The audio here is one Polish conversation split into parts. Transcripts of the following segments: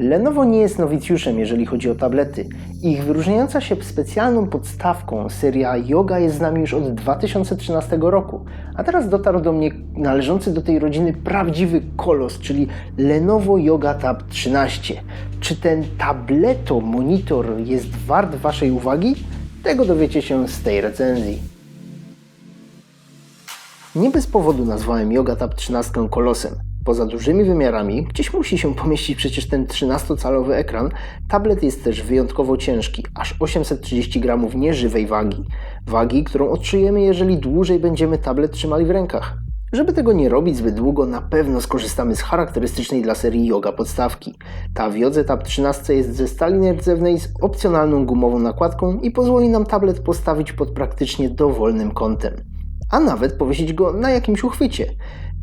Lenovo nie jest nowicjuszem, jeżeli chodzi o tablety. Ich wyróżniająca się specjalną podstawką seria Yoga jest z nami już od 2013 roku, a teraz dotarł do mnie należący do tej rodziny prawdziwy kolos, czyli Lenovo Yoga Tab 13. Czy ten tableto monitor jest wart Waszej uwagi? Tego dowiecie się z tej recenzji. Nie bez powodu nazwałem Yoga Tab 13 kolosem. Poza dużymi wymiarami, gdzieś musi się pomieścić przecież ten 13-calowy ekran, tablet jest też wyjątkowo ciężki, aż 830 gramów nieżywej wagi. Wagi, którą odczujemy, jeżeli dłużej będziemy tablet trzymali w rękach. Żeby tego nie robić zbyt długo, na pewno skorzystamy z charakterystycznej dla serii Yoga podstawki. Ta w Tab 13 jest ze stali nierdzewnej z opcjonalną gumową nakładką i pozwoli nam tablet postawić pod praktycznie dowolnym kątem a nawet powiesić go na jakimś uchwycie.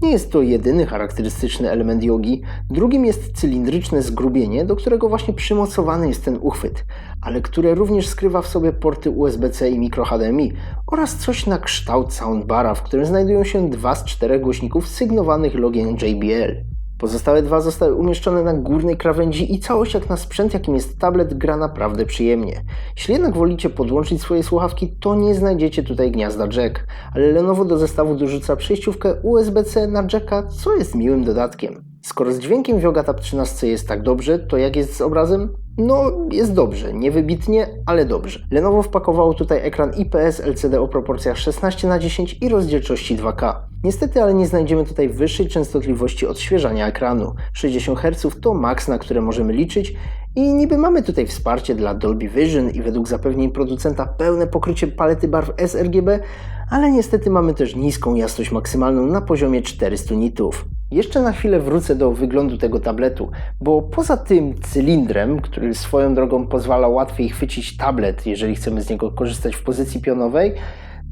Nie jest to jedyny charakterystyczny element jogi. Drugim jest cylindryczne zgrubienie, do którego właśnie przymocowany jest ten uchwyt, ale które również skrywa w sobie porty USB-C i micro HDMI oraz coś na kształt soundbara, w którym znajdują się dwa z czterech głośników sygnowanych logiem JBL. Pozostałe dwa zostały umieszczone na górnej krawędzi i całość jak na sprzęt, jakim jest tablet, gra naprawdę przyjemnie. Jeśli jednak wolicie podłączyć swoje słuchawki, to nie znajdziecie tutaj gniazda jack, ale Lenovo do zestawu dorzuca przejściówkę USB-C na jacka, co jest miłym dodatkiem. Skoro z dźwiękiem Tab 13 jest tak dobrze, to jak jest z obrazem? No, jest dobrze, nie wybitnie, ale dobrze. Lenovo wpakowało tutaj ekran IPS LCD o proporcjach 16 na 10 i rozdzielczości 2K. Niestety, ale nie znajdziemy tutaj wyższej częstotliwości odświeżania ekranu. 60 Hz to maks, na które możemy liczyć i niby mamy tutaj wsparcie dla Dolby Vision i według zapewnień producenta pełne pokrycie palety barw sRGB, ale niestety mamy też niską jasność maksymalną na poziomie 400 nitów. Jeszcze na chwilę wrócę do wyglądu tego tabletu, bo poza tym cylindrem, który swoją drogą pozwala łatwiej chwycić tablet, jeżeli chcemy z niego korzystać w pozycji pionowej,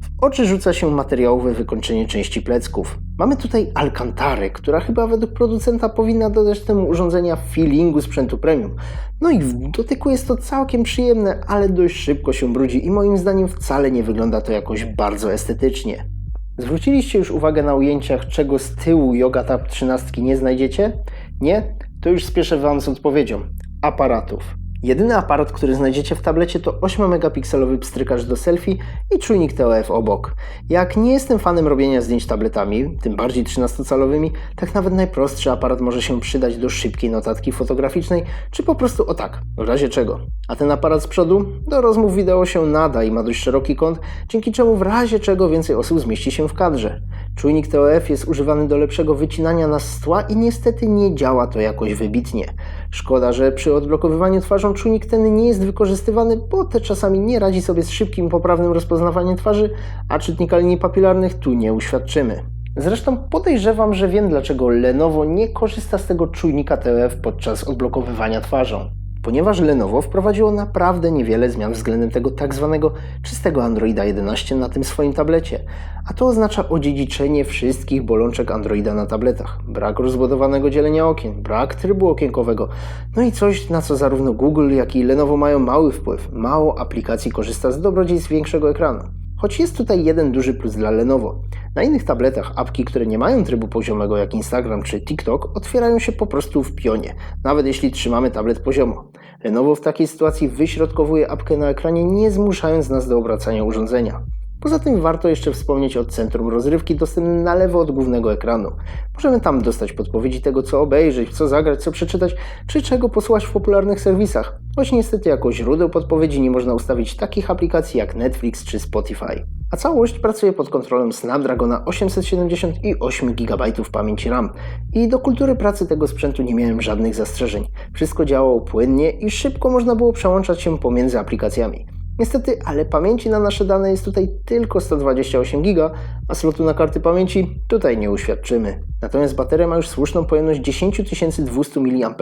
w oczy rzuca się materiałowe wykończenie części plecków. Mamy tutaj alkantarę, która chyba według producenta powinna dodać temu urządzenia feelingu sprzętu premium. No i w dotyku jest to całkiem przyjemne, ale dość szybko się brudzi i moim zdaniem wcale nie wygląda to jakoś bardzo estetycznie. Zwróciliście już uwagę na ujęciach, czego z tyłu Yoga Tab 13 nie znajdziecie? Nie? To już spieszę Wam z odpowiedzią. Aparatów. Jedyny aparat, który znajdziecie w tablecie to 8-megapikselowy pstrykacz do selfie i czujnik TOF obok. Jak nie jestem fanem robienia zdjęć tabletami, tym bardziej 13-calowymi, tak nawet najprostszy aparat może się przydać do szybkiej notatki fotograficznej, czy po prostu o tak, w razie czego. A ten aparat z przodu do rozmów wideo się nada i ma dość szeroki kąt, dzięki czemu w razie czego więcej osób zmieści się w kadrze. Czujnik TOF jest używany do lepszego wycinania nas z tła i niestety nie działa to jakoś wybitnie. Szkoda, że przy odblokowywaniu twarzą czujnik ten nie jest wykorzystywany, bo te czasami nie radzi sobie z szybkim, poprawnym rozpoznawaniem twarzy, a czytnika linii papilarnych tu nie uświadczymy. Zresztą podejrzewam, że wiem dlaczego Lenovo nie korzysta z tego czujnika TOF podczas odblokowywania twarzą ponieważ Lenovo wprowadziło naprawdę niewiele zmian względem tego tak zwanego czystego Androida 11 na tym swoim tablecie, a to oznacza odziedziczenie wszystkich bolączek Androida na tabletach. Brak rozbudowanego dzielenia okien, brak trybu okienkowego, no i coś, na co zarówno Google, jak i Lenovo mają mały wpływ. Mało aplikacji korzysta z dobrodziejstw większego ekranu. Choć jest tutaj jeden duży plus dla Lenovo. Na innych tabletach apki, które nie mają trybu poziomego jak Instagram czy TikTok, otwierają się po prostu w pionie, nawet jeśli trzymamy tablet poziomo. Lenovo w takiej sytuacji wyśrodkowuje apkę na ekranie, nie zmuszając nas do obracania urządzenia. Poza tym warto jeszcze wspomnieć o centrum rozrywki dostępnym na lewo od głównego ekranu. Możemy tam dostać podpowiedzi tego, co obejrzeć, co zagrać, co przeczytać, czy czego posłuchać w popularnych serwisach. Choć niestety jako źródeł podpowiedzi nie można ustawić takich aplikacji jak Netflix czy Spotify. A całość pracuje pod kontrolą Snapdragona 870 i 8 GB pamięci RAM. I do kultury pracy tego sprzętu nie miałem żadnych zastrzeżeń. Wszystko działało płynnie i szybko można było przełączać się pomiędzy aplikacjami. Niestety, ale pamięci na nasze dane jest tutaj tylko 128 GB, a slotu na karty pamięci tutaj nie uświadczymy. Natomiast bateria ma już słuszną pojemność 10200 mAh,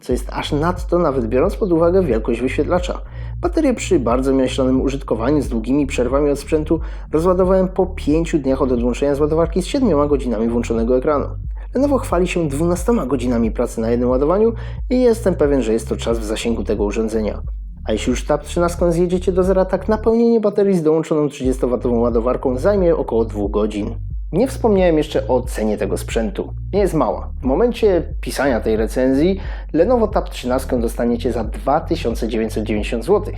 co jest aż nadto, nawet biorąc pod uwagę wielkość wyświetlacza. Baterię przy bardzo miaślonym użytkowaniu z długimi przerwami od sprzętu rozładowałem po 5 dniach od odłączenia z ładowarki z 7 godzinami włączonego ekranu. Lenovo chwali się 12 godzinami pracy na jednym ładowaniu i jestem pewien, że jest to czas w zasięgu tego urządzenia. A jeśli już Tab 13 zjedziecie do zera, tak napełnienie baterii z dołączoną 30W ładowarką zajmie około 2 godzin. Nie wspomniałem jeszcze o cenie tego sprzętu. Nie jest mała. W momencie pisania tej recenzji Lenovo Tab 13 dostaniecie za 2990 zł.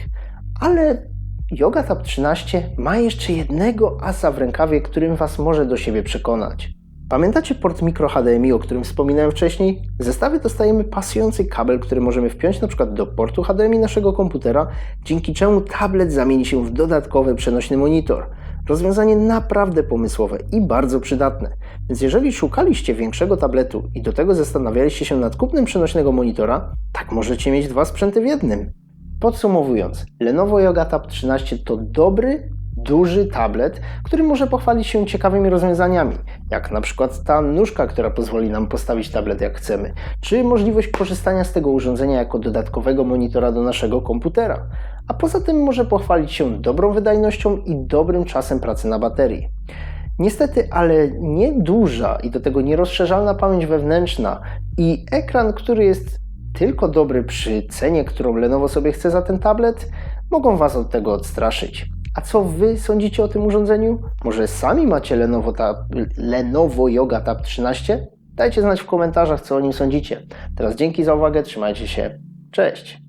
Ale Yoga Tab 13 ma jeszcze jednego asa w rękawie, którym Was może do siebie przekonać. Pamiętacie port micro HDMI, o którym wspominałem wcześniej? W zestawie dostajemy pasujący kabel, który możemy wpiąć przykład do portu HDMI naszego komputera, dzięki czemu tablet zamieni się w dodatkowy przenośny monitor. Rozwiązanie naprawdę pomysłowe i bardzo przydatne. Więc jeżeli szukaliście większego tabletu i do tego zastanawialiście się nad kupnem przenośnego monitora, tak możecie mieć dwa sprzęty w jednym. Podsumowując, Lenovo Yoga Tab 13 to dobry, duży tablet, który może pochwalić się ciekawymi rozwiązaniami, jak na przykład ta nóżka, która pozwoli nam postawić tablet jak chcemy, czy możliwość korzystania z tego urządzenia jako dodatkowego monitora do naszego komputera. A poza tym może pochwalić się dobrą wydajnością i dobrym czasem pracy na baterii. Niestety, ale nieduża i do tego nierozszerzalna pamięć wewnętrzna i ekran, który jest tylko dobry przy cenie, którą Lenovo sobie chce za ten tablet, mogą Was od tego odstraszyć. A co Wy sądzicie o tym urządzeniu? Może sami macie Lenovo, Tab, Lenovo Yoga Tab 13? Dajcie znać w komentarzach, co o nim sądzicie. Teraz dzięki za uwagę, trzymajcie się. Cześć!